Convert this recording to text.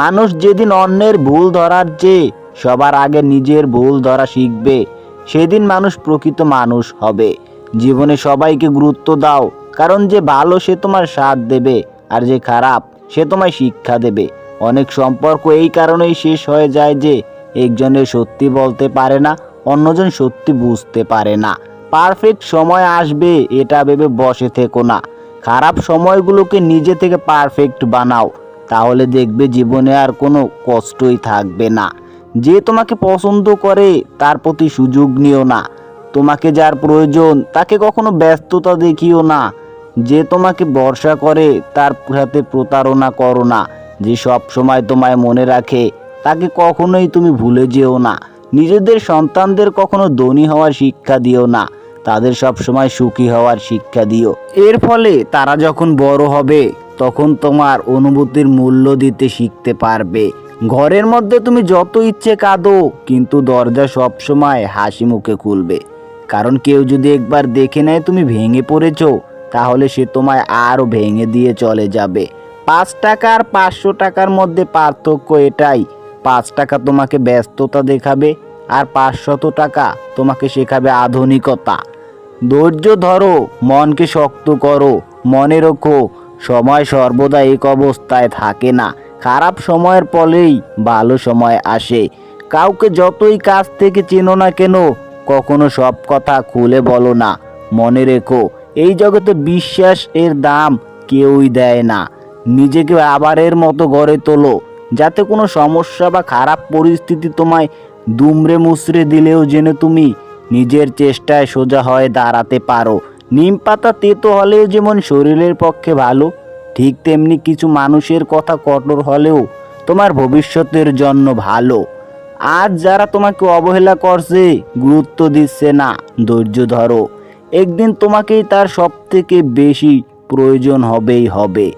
মানুষ যেদিন অন্যের ভুল ধরার চেয়ে সবার আগে নিজের ভুল ধরা শিখবে, সেদিন মানুষ প্রকৃত মানুষ হবে। জীবনে সবাইকে গুরুত্ব দাও, কারণ যে ভালো সে তোমার সাথ দেবে আর যে খারাপ সে তোমায় শিক্ষা দেবে। অনেক সম্পর্ক এই কারণেই শেষ হয়ে যায় যে একজনের সত্যি বলতে পারে না, অন্যজন সত্যি বুঝতে পারে না। পারফেক্ট সময় আসবে, এটা ভেবে বসে থেকো না। খারাপ সময়গুলোকে নিজে থেকে পারফেক্ট বানাও। তাহলে দেখবে জীবনে আর কোনো কষ্টই থাকবে না। যে তোমাকে পছন্দ করে, তার প্রতি সুযোগ নিও না। তোমাকে যার প্রয়োজন, তাকে কখনো ব্যস্ততা দেখিও না। যে তোমাকে ভরসা করে, তার সাথে প্রতারণা করো না। যে সব সময় তোমায় মনে রাখে, তাকে কখনোই তুমি ভুলে যেও না। নিজেদের সন্তানদের কখনো ধনী হওয়ার শিক্ষা দিও না। তাদের সব সময় সুখী হওয়ার শিক্ষা দিও। এর ফলে তারা যখন বড় হবে তখন তোমার অনুভূতির মূল্য দিতে শিখতে পারবে। ঘরের মধ্যে তুমি যত ইচ্ছে কাঁদো, কিন্তু দরজা সব সময় হাসি মুখে খুলবে। কারণ কেউ যদি একবার দেখে নেয় তুমি ভেঙে পড়েছো, তাহলে সে তোমায় আরও ভেঙে দিয়ে চলে যাবে। পাঁচ টাকা আর পাঁচশো টাকার মধ্যে পার্থক্য এটাই। পাঁচ টাকা তোমাকে ব্যস্ততা দেখাবে আর পাঁচশত টাকা তোমাকে শেখাবে আধুনিকতা। ধৈর্য ধরো, মনকে শক্ত করো, মনে রেখো সময় সর্বদা এক অবস্থায় থাকে না। খারাপ সময়ের পরেই ভালো সময় আসে। কাউকে যতই কাছ থেকে চেনো না কেন, কখনো সব কথা খুলে বলো না। মনে রেখো, এই জগতে বিশ্বাস এর দাম কেউই দেয় না। নিজেকে আবারের মতো গড়ে তোলো, যাতে কোনো সমস্যা বা খারাপ পরিস্থিতি তোমায় দুমড়ে মুচড়ে দিলেও যেন তুমি নিজের চেষ্টায় সোজা হয়ে দাঁড়াতে পারো। নিম পাতা তেতো হলেও যেমন শরীরের পক্ষে ভালো, ঠিক তেমনি কিছু মানুষের কথা কঠোর হলেও তোমার ভবিষ্যতের জন্য ভালো। আজ যারা তোমাকে অবহেলা করছে, গুরুত্ব দিচ্ছে না, ধৈর্য ধরো। একদিন তোমাকেই তার সব থেকে বেশি প্রয়োজন হবেই হবে।